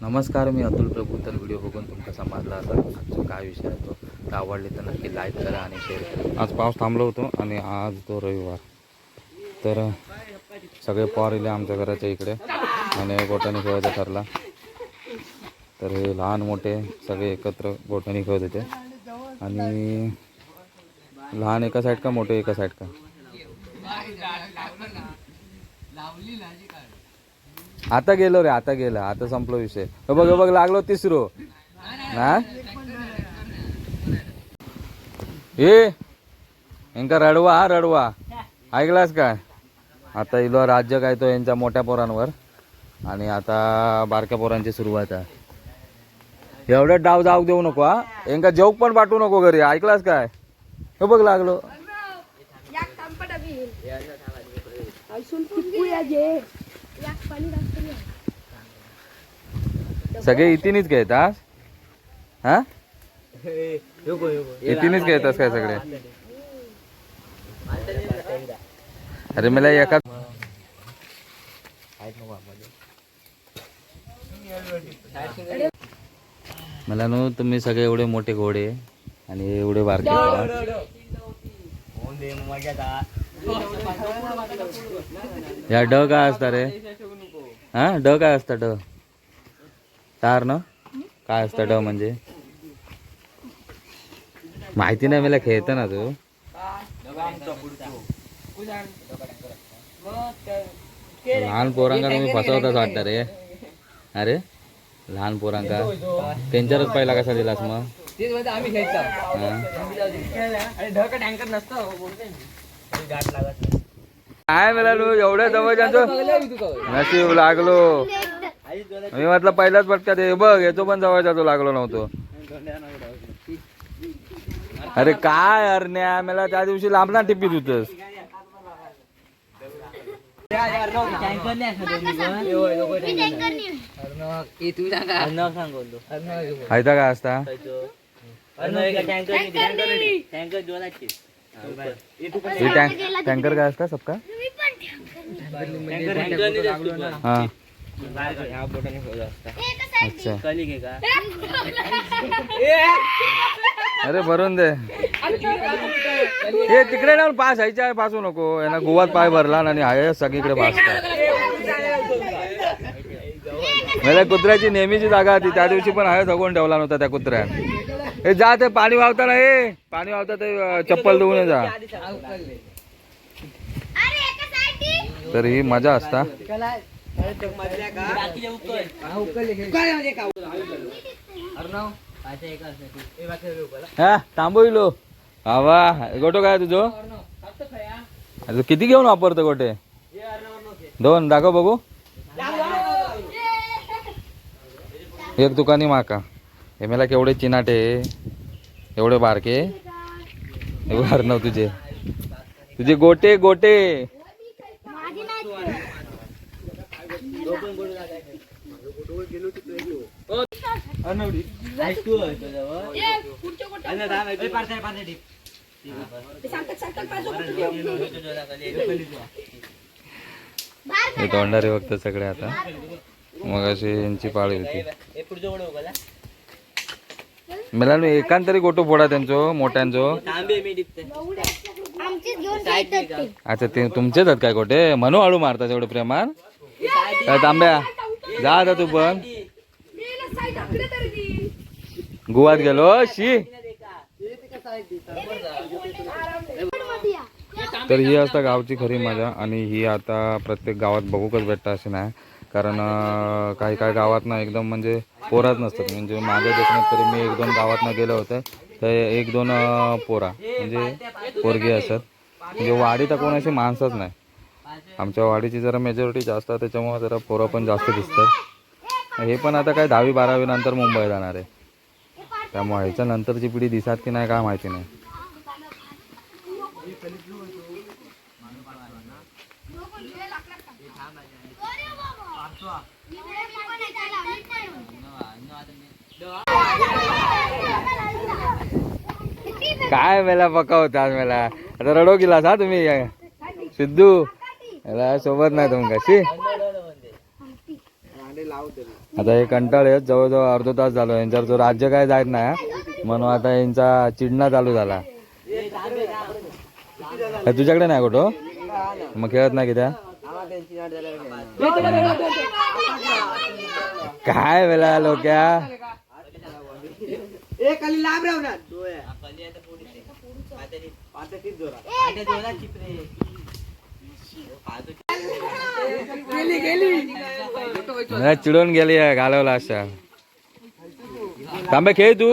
नमस्कार मी अतुल प्रभू. तर व्हिडिओ बघून तुमचा समजला असेल आजचा काय विषय आहे तो? तर आवडले तर नक्की लाईक करा आणि शेअर करा. आज पाऊस थांबलो होतो आणि आज तो रविवार. तर सगळे पॉर इले आमच्या घराच्या इकडे आणि गोट्याने खेळायचा ठरला. तर हे लहान मोठे सगळे एकत्र गोट्याने खेळत होते. आणि लहान एका साईड का मोठे एका साईड का? आता गेलो रे आता गेला आता संपलो विषय. हे बघ बघ लागलो तिसरो. ना ए यांका रडवा हा रडवा. ऐकलास काय? आता इलो राज्य काय तो यांच्या मोठ्या पोरांवर. आणि आता बारक्या पोरांची सुरुवात आहे. एवढं डाव जाऊ देऊ नको हा. यांका जेवक पण पाठवू नको घरी ऐकलास काय? हे बघ लागलो. सगळे तांपट घेत आज? सगळे हा इथेनीच घेतात काय सगळे? अरे मला एका मला नो तुम्ही सगळे एवढे मोठे घोडे आणि एवढे बारके पोरं. या ड काय असता रे? हा ड काय असता ड? तार ना? काय असतं ड म्हणजे? माहिती नाही मला खेळत ना तू. लहान पोरांका तुम्ही फसवताच वाटतं रे. अरे? लहान पोरांका त्यांच्यावरच पहिला कसा दिलास मग? आम्ही गाठ लागत काय मला एवढ्या जवळच्या नशीब लागलो. मी म्हटलं पहिलाच पटका ते बघ येतो पण जवळचा तो लागलो नव्हतो. अरे काय अरण्या? मला त्या दिवशी लांबना टिपीत होतस. हायता काय असता टँकर ही टँक टँकर काय असता सबका? हा. अच्छा. अरे भरून दे. हे तिकडे ना पास ह्याच्या पासू नको. यांना गोवात पाय भरला आणि हाय सगळीकडे भासता मला कुत्र्याची नेहमीची जागा होती. त्या दिवशी पण हाय जगून ठेवला नव्हता त्या कुत्र्यान. हे जा ते पाणी वावताना हे पाणी वावता ते चप्पल धुवून ये जा. तर ही मजा असता. हा थांबविलो हवा गोटो काय तुझो? अरे किती घेऊन वापरतो गोटे? दोन दाखव बघू. एक दुकानी माका. हे मला केवढे चिनाटे एवढे बारके. नव तुझे. तुझे गोटे गोटे. हे तोंडारे बघतात सगळे आता. मग अशी यांची पाळी होती. मला नु एकान तरी गोटो फोडा त्यांचो मोठ्यांचो. तांबे मी डिपते. आमचीच घेऊन जायचं ते. अच्छा ते तुमचेच आहेत काय गोटे? म्हणू हळू मारतात एवढे प्रेमान काय तांब्या. जा आता तू पण. गुवात गेलो शी. तर ही असता गावची खरी मजा आणि ही आता प्रत्येक गावात बघूकच भेटतं अशी नाही. कारण काही काही गावात ना एकदम म्हणजे पोराच नसतात. म्हणजे माझ्या देखण्यात तरी मी एक दोन गावातनं गेलो होते. तर एक दोन पोरा म्हणजे पोरगी असतात. म्हणजे वाडी तर कोणाशी माणसंच नाही. आमच्या वाडीची जरा मेजॉरिटी जास्त आहे त्याच्यामुळे जरा पोरं पण जास्त दिसतात. हे पण आता काय दहावी बारावी नंतर मुंबई जाणार आहे. त्यामुळे ह्याच्या नंतरची पिढी दिसत की नाही काय माहिती नाही. काय मेला पकावता आज मेला? आता रडो गेलास हा तुम्ही? सिद्धू? याला सोबत नाही तुमकाशी आता हे कंटाळे जवळजवळ अर्धा तास झालो. यांच्यावर तो राज्य काय जायत नाही म्हणून आता यांचा चिडणा चालू झाला. तुझ्याकडे नाही कुठं? मग खेळत नाही की त्या काय वेळा लोक्या? मला चिडून गेली आहे, घालवला अशा तांबे खेळ तू.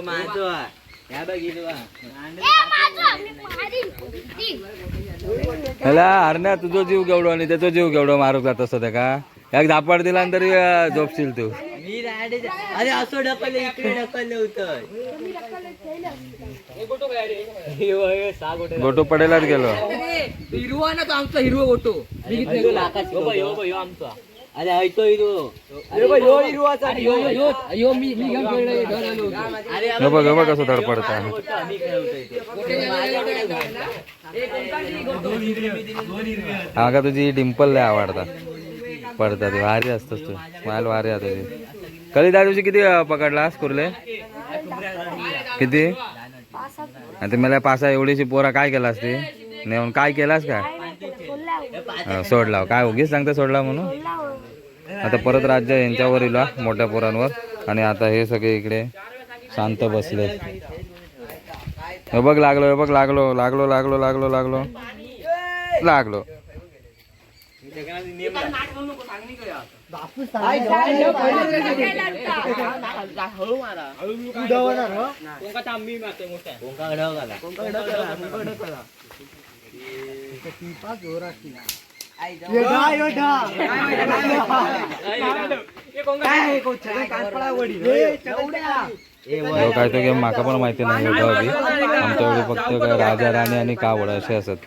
हा. हा. ह्याला हरण्या तुझो जीव केवढो आणि त्याचो जीव केवढो मारूक जात असतो त्या का? एक झापड दिला आणि तरी झोपशील तू. अरे असं ढकललं इकडे ढकललं होतं गोटो पडेलाच गेलो. हिरवा ना तो आमचा हिरवा लाखाची फोटो. अरे ऐतो हिरो मी घेऊन होतो. अरे हे बघ बघ कसं धडपडता. हा का तुझी डिंपल लय आवडतात. पडतात ती भारी असतोस तू. मला भारी आता तुझी. कधी त्या दिवशी किती पकडलास कुर्ले किती? आता मला पासा एवढीशी पोरा काय केलास ती नेऊन काय केलास का? सोडला हो. काय उगीच सांगता सोडला म्हणून? आता परत राज्य यांच्यावर इला मोठ्या पोरांवर. आणि आता हे सगळे इकडे शांत बसले. हे बघ लागलो हे बघ लागलो लागलो लागलो लागलो लागलो. लागलो कोंका ढकला. ए, वर. हो, काय तो गेम माका पण माहिती नाही आमच्याकडे फक्त काय राजा राणी आणि कावड असे असत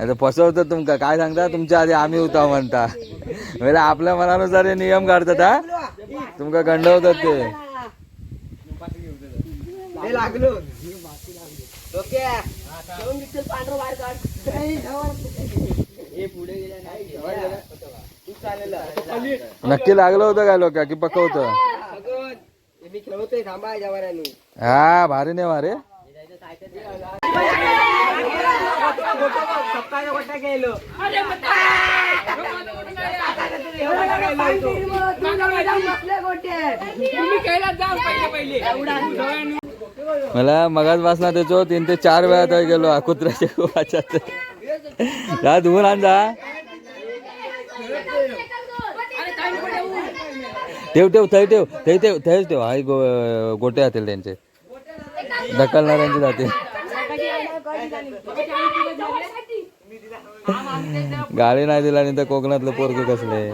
आता फसवतं तुमका काय सांगता? तुमच्या आधी आम्ही होता म्हणता. म्हणजे आपल्या मनानुसार हे नियम काढतात हा? तुमका गंडवतात ते? नक्की लागलं होतं काय लोक? की पक्क होतं? हा भारी नाही मारे तुम्ही खेळात जा पहिले मला मगाच वाचना त्याचो तीन ते चार वेळा गेलो हा कुत्र्याच्या वाच्यात जा धुवून आणजा ठेव ठेव थंय ठेव थै ठेव थैच ठेव. हाय गो गोटे जातील त्यांचे. ढकलणाऱ्यांचे जातील. गाडी नाही दिला नाही तर कोकणातलं पोरगे कसले?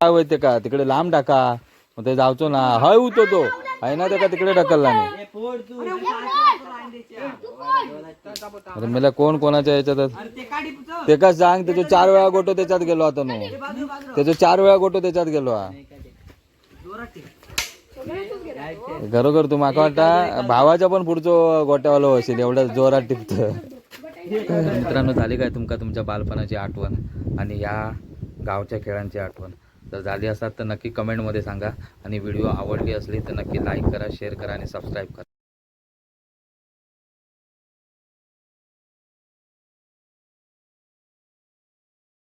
काय होते का? तिकडे लांब टाका मग ते जावचो ना. हय उतो तो आहे ना त्याका तिकडे ढकलला नाही? अरे मला कोण कोणाच्या याच्यात ते का सांग त्याच्या चार वेळा गोटो त्याच्यात गेलो आता नो. त्याच्या चार वेळा गोटो त्याच्यात गेलो हा. खरोखर तू माका वाटता भावाच्या पण पुढचो गोट्यावालो असेल एवढ्या जोरात टिपत. मित्रांनो झाली काय तुमका तुमच्या बालपणाची आठवण आणि या गावच्या खेळांची आठवण? जर झाली असतात तर नक्की कमेंटमध्ये सांगा आणि व्हिडिओ आवडली असली तर नक्की लाईक करा शेअर करा आणि सबस्क्राईब करा.